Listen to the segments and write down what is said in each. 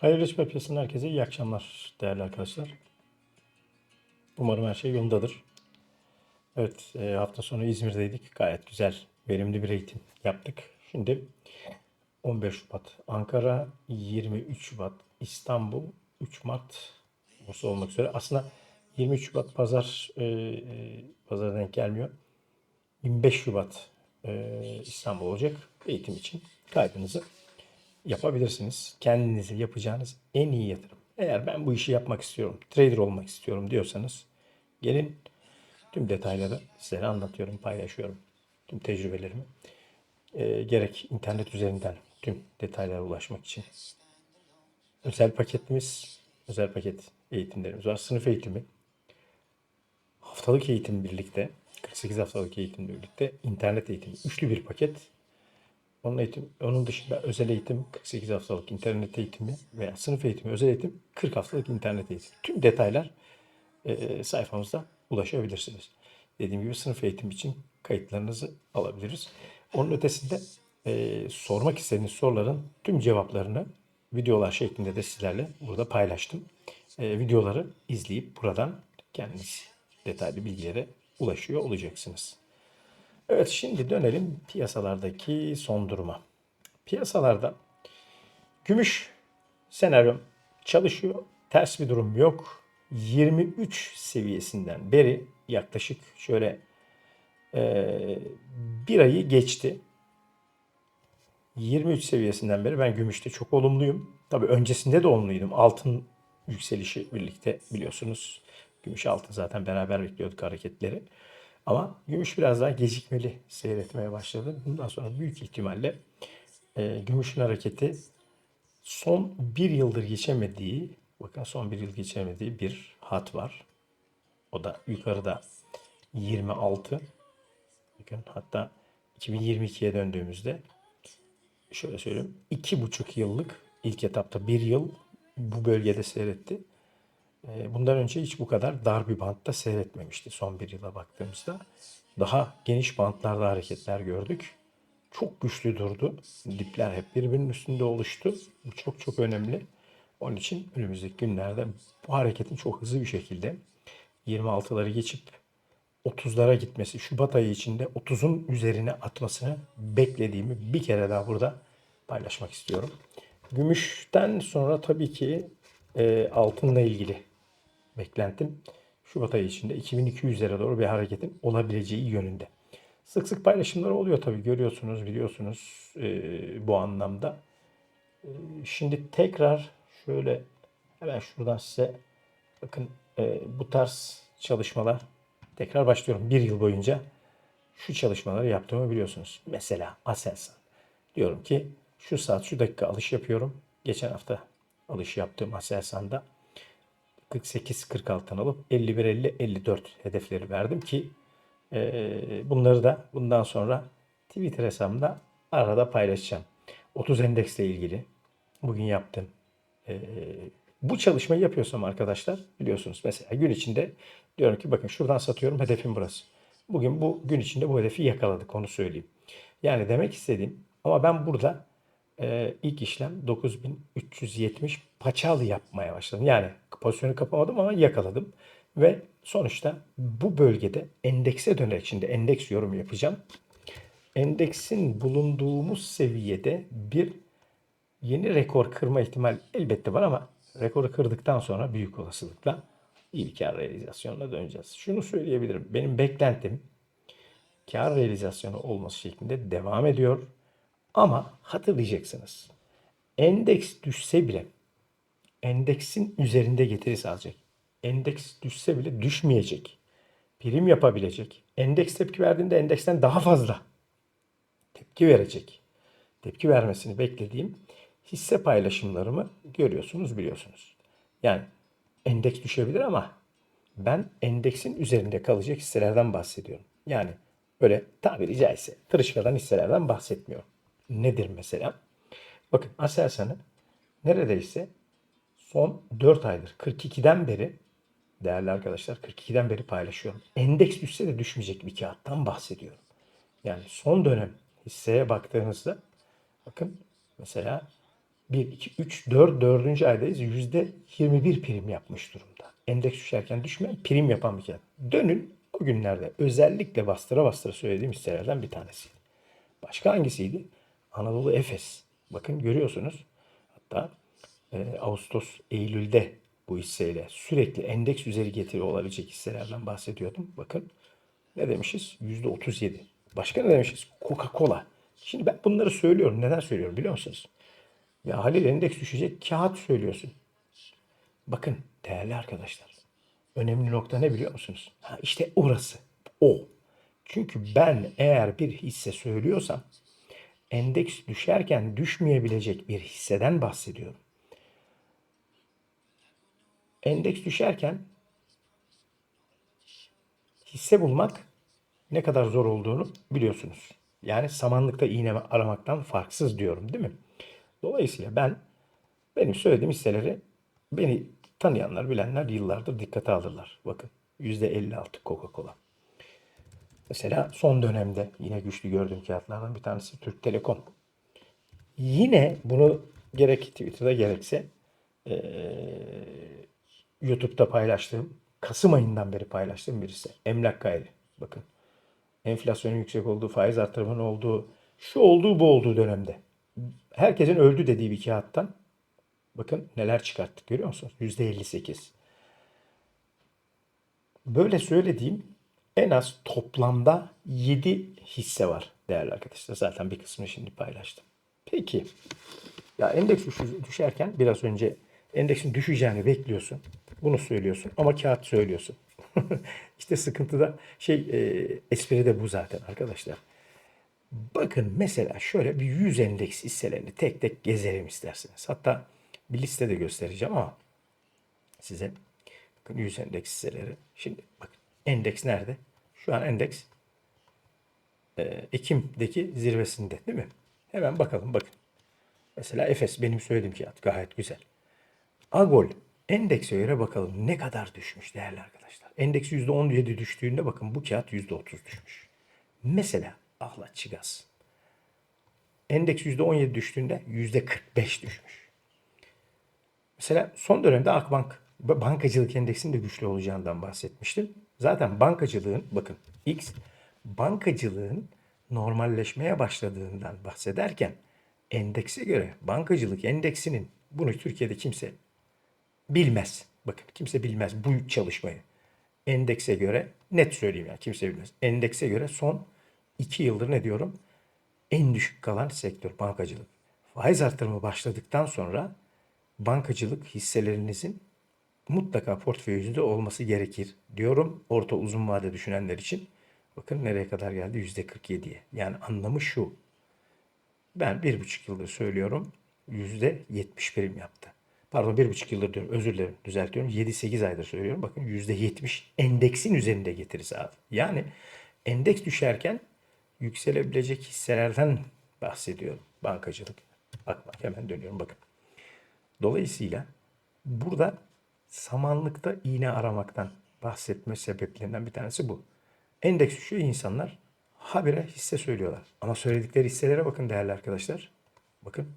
Hayırlı işler piyasasından herkese iyi akşamlar değerli arkadaşlar. Umarım her şey yolundadır. Evet e, hafta sonu İzmir'deydik. Gayet güzel, verimli bir eğitim yaptık. Şimdi 15 Şubat Ankara, 23 Şubat İstanbul, 3 Mart Bursa olmak üzere. Aslında 23 Şubat pazar e, e, pazara denk gelmiyor. 25 Şubat e, İstanbul olacak eğitim için kaydınızı yapabilirsiniz. Kendinize yapacağınız en iyi yatırım. Eğer ben bu işi yapmak istiyorum, trader olmak istiyorum diyorsanız gelin tüm detayları size anlatıyorum, paylaşıyorum. Tüm tecrübelerimi. Ee, gerek internet üzerinden tüm detaylara ulaşmak için. Özel paketimiz, özel paket eğitimlerimiz var. Sınıf eğitimi, haftalık eğitim birlikte, 48 haftalık eğitim birlikte, internet eğitimi. Üçlü bir paket. Onun, eğitim, onun dışında özel eğitim 48 haftalık internet eğitimi veya sınıf eğitimi, özel eğitim 40 haftalık internet eğitimi. Tüm detaylar e, sayfamızda ulaşabilirsiniz. Dediğim gibi sınıf eğitim için kayıtlarınızı alabiliriz. Onun ötesinde e, sormak istediğiniz soruların tüm cevaplarını videolar şeklinde de sizlerle burada paylaştım. E, videoları izleyip buradan kendiniz detaylı bilgilere ulaşıyor olacaksınız. Evet şimdi dönelim piyasalardaki son duruma. Piyasalarda gümüş senaryom çalışıyor. Ters bir durum yok. 23 seviyesinden beri yaklaşık şöyle eee, bir ayı geçti. 23 seviyesinden beri ben gümüşte çok olumluyum. Tabii öncesinde de olumluydum. Altın yükselişi birlikte biliyorsunuz. Gümüş altın zaten beraber bekliyorduk hareketleri. Ama gümüş biraz daha gecikmeli seyretmeye başladı. Bundan sonra büyük ihtimalle e, gümüşün hareketi son bir yıldır geçemediği, bakın son bir yıl geçemediği bir hat var. O da yukarıda 26. Bakın hatta 2022'ye döndüğümüzde şöyle söyleyeyim. iki buçuk yıllık ilk etapta bir yıl bu bölgede seyretti. Ee, Bundan önce hiç bu kadar dar bir bantta seyretmemişti son bir yıla baktığımızda. Daha geniş bantlarda hareketler gördük. Çok güçlü durdu. Dipler hep birbirinin üstünde oluştu. Bu çok çok önemli. Onun için önümüzdeki günlerde bu hareketin çok hızlı bir şekilde 26'ları geçip 30'lara gitmesi, Şubat ayı içinde 30'un üzerine atmasını beklediğimi bir kere daha burada paylaşmak istiyorum. Gümüşten sonra tabii ki e, altınla ilgili beklentim Şubat ayı içinde 2200'lere doğru bir hareketin olabileceği yönünde. Sık sık paylaşımlar oluyor tabii görüyorsunuz, biliyorsunuz e, bu anlamda. E, şimdi tekrar şöyle hemen şuradan size bakın e, bu tarz çalışmalar tekrar başlıyorum. Bir yıl boyunca şu çalışmaları yaptığımı biliyorsunuz. Mesela Aselsan. Diyorum ki şu saat şu dakika alış yapıyorum. Geçen hafta alış yaptığım Aselsan'da 48-46'dan alıp 51-50-54 hedefleri verdim ki e, bunları da bundan sonra Twitter hesabımda arada paylaşacağım. 30 endeksle ilgili bugün yaptım. E, bu çalışmayı yapıyorsam arkadaşlar biliyorsunuz mesela gün içinde diyorum ki bakın şuradan satıyorum hedefim burası. Bugün bu gün içinde bu hedefi yakaladık onu söyleyeyim. Yani demek istediğim ama ben burada e, ilk işlem 9370 paçalı yapmaya başladım. Yani pozisyonu kapamadım ama yakaladım. Ve sonuçta bu bölgede endekse dönerek şimdi endeks yorum yapacağım. Endeksin bulunduğumuz seviyede bir yeni rekor kırma ihtimal elbette var ama rekoru kırdıktan sonra büyük olasılıkla iyi bir kar realizasyonuna döneceğiz. Şunu söyleyebilirim. Benim beklentim kar realizasyonu olması şeklinde devam ediyor. Ama hatırlayacaksınız. Endeks düşse bile endeksin üzerinde getiri sağlayacak. Endeks düşse bile düşmeyecek. Prim yapabilecek. Endeks tepki verdiğinde endeksten daha fazla tepki verecek. Tepki vermesini beklediğim hisse paylaşımlarımı görüyorsunuz, biliyorsunuz. Yani endeks düşebilir ama ben endeksin üzerinde kalacak hisselerden bahsediyorum. Yani öyle tabiri caizse tırışkadan hisselerden bahsetmiyorum. Nedir mesela? Bakın Aselsan'ı neredeyse son 4 aydır 42'den beri değerli arkadaşlar 42'den beri paylaşıyorum. Endeks düşse de düşmeyecek bir kağıttan bahsediyorum. Yani son dönem hisseye baktığınızda bakın mesela 1, 2, 3, 4, 4. aydayız. %21 prim yapmış durumda. Endeks düşerken düşmeyen prim yapan bir kağıt. Dönün o günlerde özellikle bastıra bastıra söylediğim hisselerden bir tanesi. Başka hangisiydi? Anadolu Efes. Bakın görüyorsunuz. Hatta e, Ağustos, Eylül'de bu hisseyle sürekli endeks üzeri getiri olabilecek hisselerden bahsediyordum. Bakın ne demişiz? %37. Başka ne demişiz? Coca-Cola. Şimdi ben bunları söylüyorum. Neden söylüyorum biliyor musunuz? Ya Halil endeks düşecek kağıt söylüyorsun. Bakın değerli arkadaşlar. Önemli nokta ne biliyor musunuz? Ha, işte orası. O. Çünkü ben eğer bir hisse söylüyorsam endeks düşerken düşmeyebilecek bir hisseden bahsediyorum. Endeks düşerken hisse bulmak ne kadar zor olduğunu biliyorsunuz. Yani samanlıkta iğne aramaktan farksız diyorum değil mi? Dolayısıyla ben benim söylediğim hisseleri beni tanıyanlar, bilenler yıllardır dikkate alırlar. Bakın %56 Coca-Cola. Mesela son dönemde yine güçlü gördüğüm kağıtlardan bir tanesi Türk Telekom. Yine bunu gerek Twitter'da gerekse eee, YouTube'da paylaştığım, Kasım ayından beri paylaştığım birisi. Emlak gayri. Bakın. Enflasyonun yüksek olduğu, faiz artırımının olduğu, şu olduğu bu olduğu dönemde. Herkesin öldü dediği bir kağıttan bakın neler çıkarttık görüyor musunuz? %58. Böyle söylediğim en az toplamda 7 hisse var değerli arkadaşlar. Zaten bir kısmını şimdi paylaştım. Peki. Ya endeks düşerken biraz önce endeksin düşeceğini bekliyorsun. Bunu söylüyorsun ama kağıt söylüyorsun. işte sıkıntı da şey e, espri de bu zaten arkadaşlar. Bakın mesela şöyle bir 100 endeks hisselerini tek tek gezelim isterseniz. Hatta bir liste de göstereceğim ama size bakın 100 endeks hisseleri. Şimdi bakın endeks nerede? Şu an endeks e, Ekim'deki zirvesinde değil mi? Hemen bakalım bakın. Mesela Efes benim söylediğim kağıt gayet güzel. Agol endekse göre bakalım ne kadar düşmüş değerli arkadaşlar. Endeks %17 düştüğünde bakın bu kağıt %30 düşmüş. Mesela ahlatçı gaz. Endeks %17 düştüğünde %45 düşmüş. Mesela son dönemde Akbank bankacılık endeksinin de güçlü olacağından bahsetmiştim. Zaten bankacılığın bakın X bankacılığın normalleşmeye başladığından bahsederken endekse göre bankacılık endeksinin bunu Türkiye'de kimse bilmez. Bakın kimse bilmez bu çalışmayı. Endekse göre net söyleyeyim yani kimse bilmez. Endekse göre son 2 yıldır ne diyorum? En düşük kalan sektör bankacılık. Faiz artırımı başladıktan sonra bankacılık hisselerinizin mutlaka portföyünüzde olması gerekir diyorum. Orta uzun vade düşünenler için. Bakın nereye kadar geldi? %47'ye. Yani anlamı şu. Ben bir buçuk yıldır söylüyorum. Yüzde yetmiş prim yaptı. Pardon bir buçuk yıldır diyorum. Özür dilerim. Düzeltiyorum. 7-8 aydır söylüyorum. Bakın yüzde yetmiş endeksin üzerinde getirisi abi. Yani endeks düşerken yükselebilecek hisselerden bahsediyorum. Bankacılık. Bak bak hemen dönüyorum bakın. Dolayısıyla burada samanlıkta iğne aramaktan bahsetme sebeplerinden bir tanesi bu. Endeks düşüyor insanlar habire hisse söylüyorlar. Ama söyledikleri hisselere bakın değerli arkadaşlar. Bakın.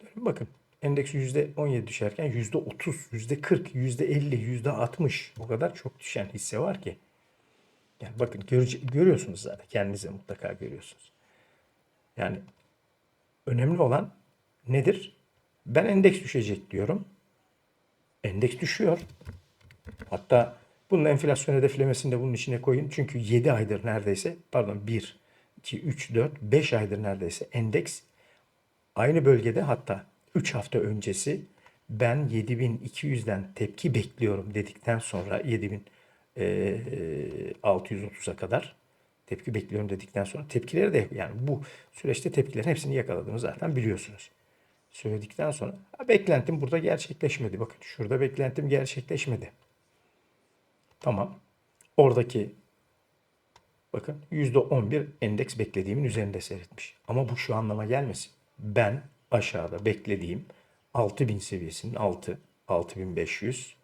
Dönün bakın. Endeks %17 düşerken %30, %40, %50, %60 o kadar çok düşen hisse var ki. Yani bakın görece- görüyorsunuz zaten. Kendinize mutlaka görüyorsunuz. Yani önemli olan nedir? Ben endeks düşecek diyorum. Endeks düşüyor. Hatta bunun enflasyon hedeflemesini de bunun içine koyun. Çünkü 7 aydır neredeyse pardon 1, 2, 3, 4, 5 aydır neredeyse endeks aynı bölgede hatta 3 hafta öncesi ben 7200'den tepki bekliyorum dedikten sonra 7630'a kadar tepki bekliyorum dedikten sonra tepkileri de yani bu süreçte tepkilerin hepsini yakaladığımı zaten biliyorsunuz. Söyledikten sonra beklentim burada gerçekleşmedi. Bakın şurada beklentim gerçekleşmedi. Tamam. Oradaki bakın %11 endeks beklediğimin üzerinde seyretmiş. Ama bu şu anlama gelmesin. Ben aşağıda beklediğim 6000 seviyesinin altı 6500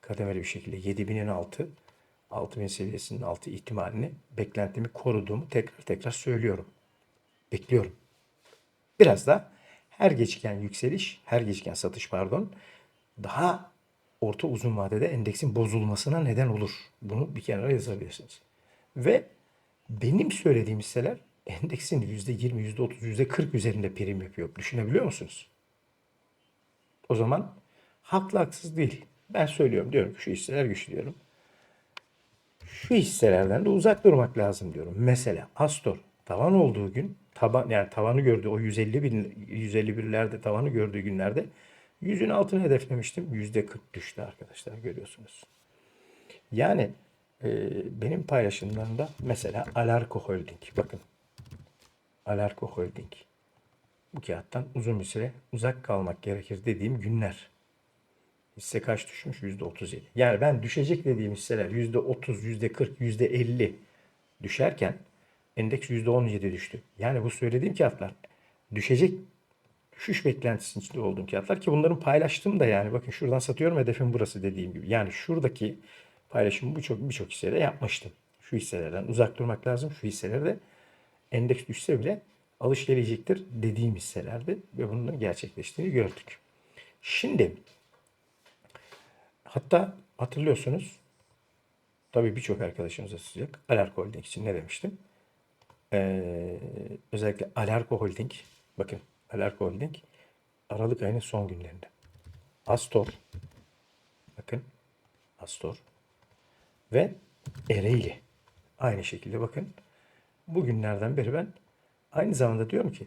kademeli bir şekilde 7000'in altı 6000 seviyesinin altı ihtimalini beklentimi koruduğumu tekrar tekrar söylüyorum. Bekliyorum. Biraz da her geçken yükseliş, her geçken satış pardon daha orta uzun vadede endeksin bozulmasına neden olur. Bunu bir kenara yazabilirsiniz. Ve benim söylediğim hisseler endeksin %20, %30, %40 üzerinde prim yapıyor. Düşünebiliyor musunuz? O zaman haklı haksız değil. Ben söylüyorum diyorum şu hisseler güçlü diyorum. Şu hisselerden de uzak durmak lazım diyorum. Mesela Astor tavan olduğu gün taban yani tavanı gördüğü o 150 bin 151'lerde tavanı gördüğü günlerde yüzün altını hedeflemiştim. Yüzde 40 düştü arkadaşlar görüyorsunuz. Yani e, benim paylaşımlarımda mesela Alarko Holding bakın Alarko Holding bu kağıttan uzun bir süre uzak kalmak gerekir dediğim günler. Hisse kaç düşmüş? %37. Yani ben düşecek dediğim hisseler %30, %40, %50 düşerken endeks %17 düştü. Yani bu söylediğim kağıtlar düşecek düşüş beklentisinin içinde olduğum kağıtlar ki bunların paylaştığım da yani bakın şuradan satıyorum hedefim burası dediğim gibi. Yani şuradaki paylaşımı birçok birçok hissede yapmıştım. Şu hisselerden uzak durmak lazım. Şu hisselerde endeks düşse bile alış gelecektir dediğim hisselerdi ve bunun gerçekleştiğini gördük. Şimdi hatta hatırlıyorsunuz tabii birçok arkadaşımız sıcak Alarko Holding için ne demiştim? Ee, özellikle Alarko Holding bakın Alarko Holding Aralık ayının son günlerinde. Astor bakın Astor ve Ereğli aynı şekilde bakın bugünlerden beri ben aynı zamanda diyorum ki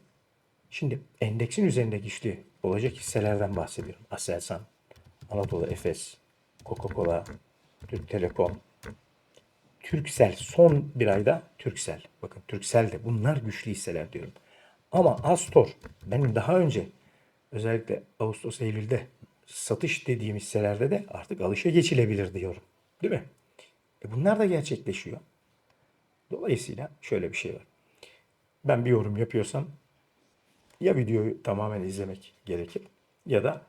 şimdi endeksin üzerinde güçlü olacak hisselerden bahsediyorum. Aselsan, Anadolu Efes, Coca-Cola, Türk Telekom, Türksel son bir ayda Türksel. Bakın Türksel de bunlar güçlü hisseler diyorum. Ama Astor benim daha önce özellikle Ağustos Eylül'de satış dediğim hisselerde de artık alışa geçilebilir diyorum. Değil mi? E bunlar da gerçekleşiyor. Dolayısıyla şöyle bir şey var. Ben bir yorum yapıyorsam ya videoyu tamamen izlemek gerekir ya da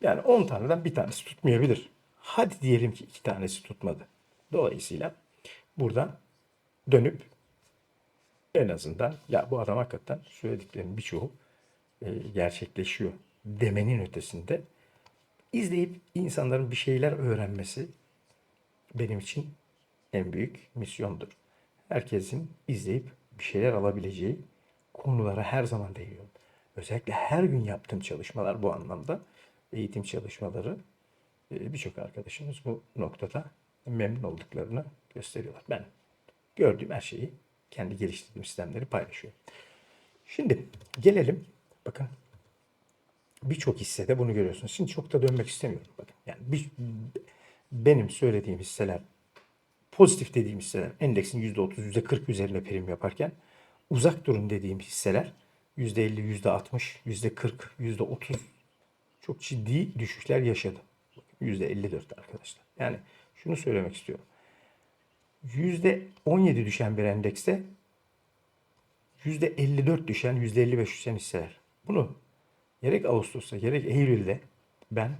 yani 10 taneden bir tanesi tutmayabilir. Hadi diyelim ki iki tanesi tutmadı. Dolayısıyla buradan dönüp en azından ya bu adam hakikaten söylediklerinin birçoğu e, gerçekleşiyor demenin ötesinde izleyip insanların bir şeyler öğrenmesi benim için en büyük misyondur. Herkesin izleyip bir şeyler alabileceği konulara her zaman değiniyorum. Özellikle her gün yaptığım çalışmalar bu anlamda eğitim çalışmaları e, birçok arkadaşımız bu noktada memnun olduklarını gösteriyorlar. Ben gördüğüm her şeyi kendi geliştirdiğim sistemleri paylaşıyorum. Şimdi gelelim bakın birçok hissede bunu görüyorsunuz. Şimdi çok da dönmek istemiyorum. Bakın yani bir, benim söylediğim hisseler pozitif dediğim hisseler endeksin %30, %40 üzerinde prim yaparken uzak durun dediğim hisseler %50, %60, %40, %30 çok ciddi düşüşler yaşadı. %54 arkadaşlar. Yani şunu söylemek istiyorum. %17 düşen bir endekste %54 düşen, %55 düşen hisseler. Bunu gerek Ağustos'ta gerek Eylül'de ben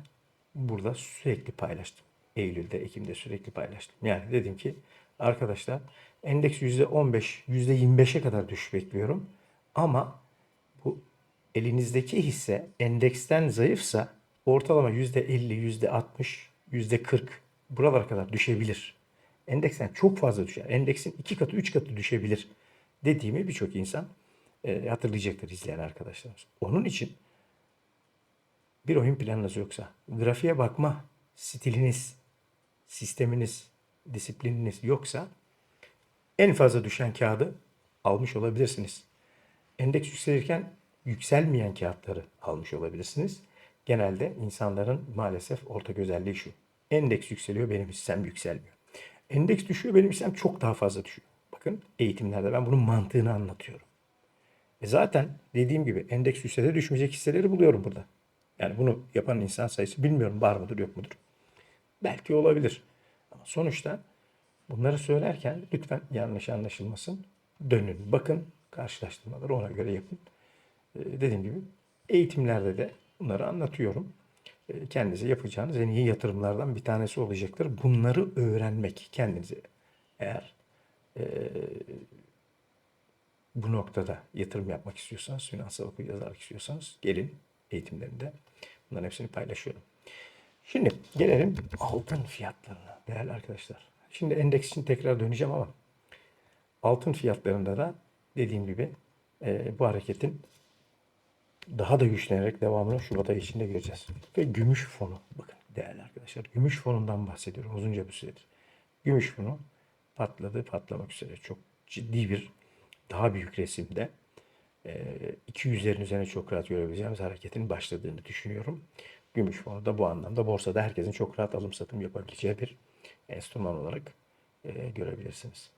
burada sürekli paylaştım. Eylül'de, Ekim'de sürekli paylaştım. Yani dedim ki arkadaşlar endeks %15, %25'e kadar düşüş bekliyorum. Ama bu elinizdeki hisse endeksten zayıfsa ortalama %50, %60, %40 buralara kadar düşebilir. Endeksten çok fazla düşer. Endeksin iki katı, üç katı düşebilir dediğimi birçok insan e, hatırlayacaktır izleyen arkadaşlarımız. Onun için bir oyun planınız yoksa, grafiğe bakma stiliniz, sisteminiz, disiplininiz yoksa en fazla düşen kağıdı almış olabilirsiniz. Endeks yükselirken yükselmeyen kağıtları almış olabilirsiniz. Genelde insanların maalesef ortak özelliği şu. Endeks yükseliyor, benim hissem yükselmiyor. Endeks düşüyor, benim hissem çok daha fazla düşüyor. Bakın eğitimlerde ben bunun mantığını anlatıyorum. E zaten dediğim gibi endeks düşse de düşmeyecek hisseleri buluyorum burada. Yani bunu yapan insan sayısı bilmiyorum var mıdır yok mudur. Belki olabilir. Ama sonuçta bunları söylerken lütfen yanlış anlaşılmasın. Dönün, bakın, karşılaştırmaları ona göre yapın. Ee, dediğim gibi eğitimlerde de bunları anlatıyorum. Ee, kendinize yapacağınız en iyi yatırımlardan bir tanesi olacaktır. Bunları öğrenmek kendinize eğer e, bu noktada yatırım yapmak istiyorsanız, finansal okul yazarlık istiyorsanız gelin eğitimlerinde. Bunların hepsini paylaşıyorum. Şimdi gelelim altın fiyatlarına değerli arkadaşlar. Şimdi endeks için tekrar döneceğim ama altın fiyatlarında da dediğim gibi e, bu hareketin daha da güçlenerek devamını Şubat ayı içinde göreceğiz. Ve gümüş fonu bakın değerli arkadaşlar gümüş fonundan bahsediyorum uzunca bir süredir. Gümüş fonu patladı patlamak üzere çok ciddi bir daha büyük resimde e, 200'lerin üzerine çok rahat görebileceğimiz hareketin başladığını düşünüyorum. Gümüş fonu da bu anlamda borsada herkesin çok rahat alım satım yapabileceği bir enstrüman olarak görebilirsiniz.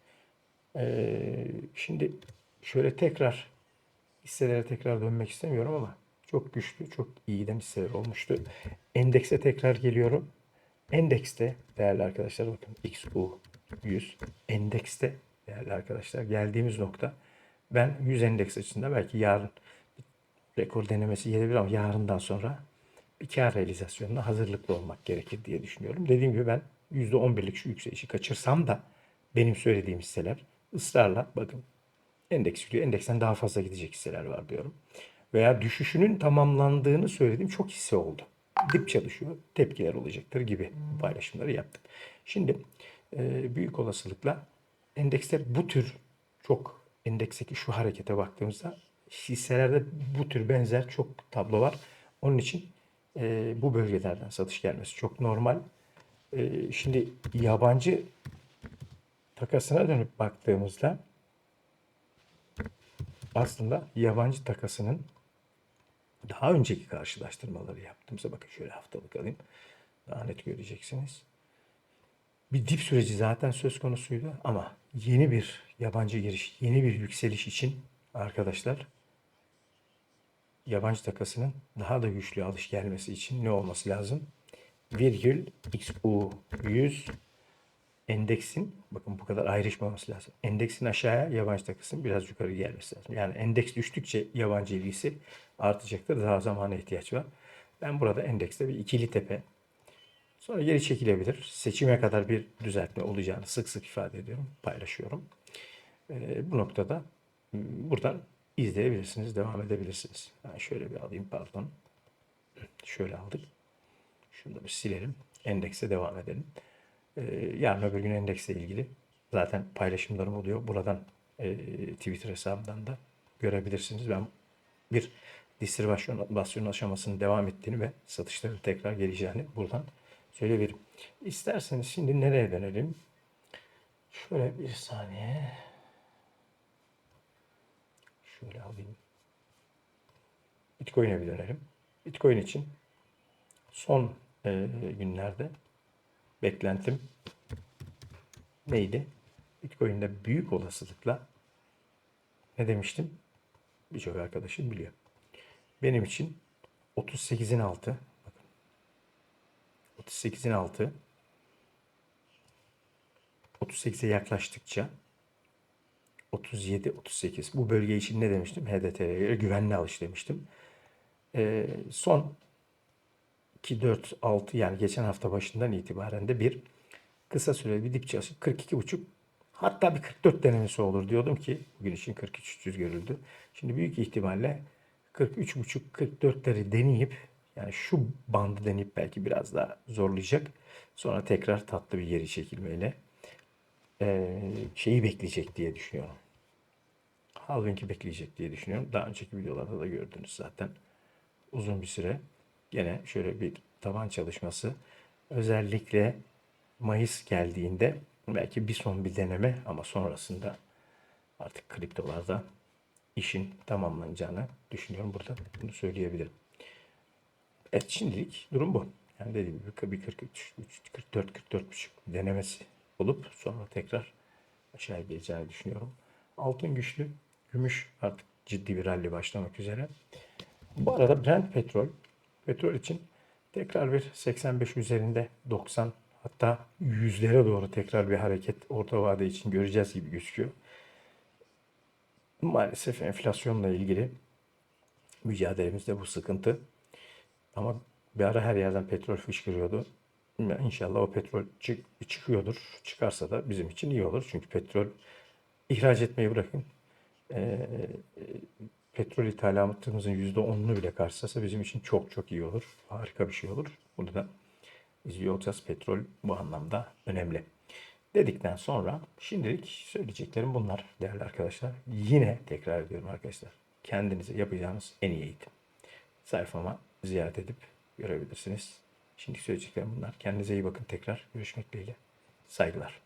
Şimdi şöyle tekrar hisselere tekrar dönmek istemiyorum ama çok güçlü, çok iyi giden hisseler olmuştu. Endekse tekrar geliyorum. Endekste değerli arkadaşlar bakın XU 100 endekste değerli arkadaşlar geldiğimiz nokta ben 100 endeks açısından belki yarın rekor denemesi gelebilir ama yarından sonra bir kar realizasyonuna hazırlıklı olmak gerekir diye düşünüyorum. Dediğim gibi ben %11'lik şu yükselişi kaçırsam da benim söylediğim hisseler ısrarla bakın endeks yüklüyor. Endeksten daha fazla gidecek hisseler var diyorum. Veya düşüşünün tamamlandığını söylediğim çok hisse oldu. Dip çalışıyor, tepkiler olacaktır gibi paylaşımları yaptım. Şimdi e, büyük olasılıkla endeksler bu tür çok endeksteki şu harekete baktığımızda hisselerde bu tür benzer çok tablo var. Onun için e, bu bölgelerden satış gelmesi çok normal. E, şimdi yabancı takasına dönüp baktığımızda aslında yabancı takasının daha önceki karşılaştırmaları yaptığımızda bakın şöyle haftalık alayım. Daha net göreceksiniz. Bir dip süreci zaten söz konusuydu ama yeni bir yabancı giriş, yeni bir yükseliş için arkadaşlar yabancı takasının daha da güçlü alış gelmesi için ne olması lazım? Virgül XU 100 endeksin bakın bu kadar ayrışmaması lazım. Endeksin aşağıya yabancı takısının biraz yukarı gelmesi lazım. Yani endeks düştükçe yabancı ilgisi artacaktır. Daha zamana ihtiyaç var. Ben burada endekste bir ikili tepe sonra geri çekilebilir. Seçime kadar bir düzeltme olacağını sık sık ifade ediyorum. Paylaşıyorum. Ee, bu noktada ıı, buradan izleyebilirsiniz. Devam edebilirsiniz. Ben şöyle bir alayım pardon. Şöyle aldık. Şunu da bir silelim. Endekse devam edelim. Ee, yarın öbür gün endeksle ilgili zaten paylaşımlarım oluyor. Buradan e, Twitter hesabından da görebilirsiniz. Ben bir distribüsyon aşamasının devam ettiğini ve satışların tekrar geleceğini buradan söyleyebilirim. İsterseniz şimdi nereye dönelim? Şöyle bir saniye. Şöyle alayım. Bitcoin'e bir dönelim. Bitcoin için son e, günlerde beklentim neydi? Bitcoin'de büyük olasılıkla ne demiştim? Birçok arkadaşım biliyor. Benim için 38'in altı bakın 38'in altı 38'e yaklaştıkça 37 38 bu bölge için ne demiştim? HDT'ye güvenli alış demiştim. Ee, son 2 4 6 yani geçen hafta başından itibaren de bir kısa süreli bir dip çalışıp 42,5 hatta bir 44 denemesi olur diyordum ki bugün için 43 görüldü. Şimdi büyük ihtimalle 43,5 44'leri deneyip yani şu bandı deneyip belki biraz daha zorlayacak. Sonra tekrar tatlı bir geri çekilmeyle e, şeyi bekleyecek diye düşünüyorum. Halving'i bekleyecek diye düşünüyorum. Daha önceki videolarda da gördünüz zaten. Uzun bir süre gene şöyle bir taban çalışması. Özellikle Mayıs geldiğinde belki bir son bir deneme ama sonrasında artık kriptolarda işin tamamlanacağını düşünüyorum. Burada bunu söyleyebilirim. Evet şimdilik durum bu. Yani dediğim gibi bir 43, 44, 44,5 denemesi olup sonra tekrar aşağı geleceğini düşünüyorum. Altın güçlü, gümüş artık ciddi bir rally başlamak üzere. Bu arada Brent petrol, petrol için tekrar bir 85 üzerinde 90 hatta yüzlere doğru tekrar bir hareket orta vade için göreceğiz gibi gözüküyor. Maalesef enflasyonla ilgili mücadelemizde bu sıkıntı. Ama bir ara her yerden petrol fışkırıyordu. İnşallah o petrol çık çıkıyordur. Çıkarsa da bizim için iyi olur. Çünkü petrol ihraç etmeyi bırakın. e, petrol ithalatımızın %10'unu bile karşılasa bizim için çok çok iyi olur. Harika bir şey olur. Bunu da izliyor olacağız. Petrol bu anlamda önemli. Dedikten sonra şimdilik söyleyeceklerim bunlar değerli arkadaşlar. Yine tekrar ediyorum arkadaşlar. Kendinize yapacağınız en iyi eğitim. Sayfama ziyaret edip görebilirsiniz. Şimdi söyleyeceklerim bunlar. Kendinize iyi bakın tekrar. Görüşmek dileğiyle. Saygılar.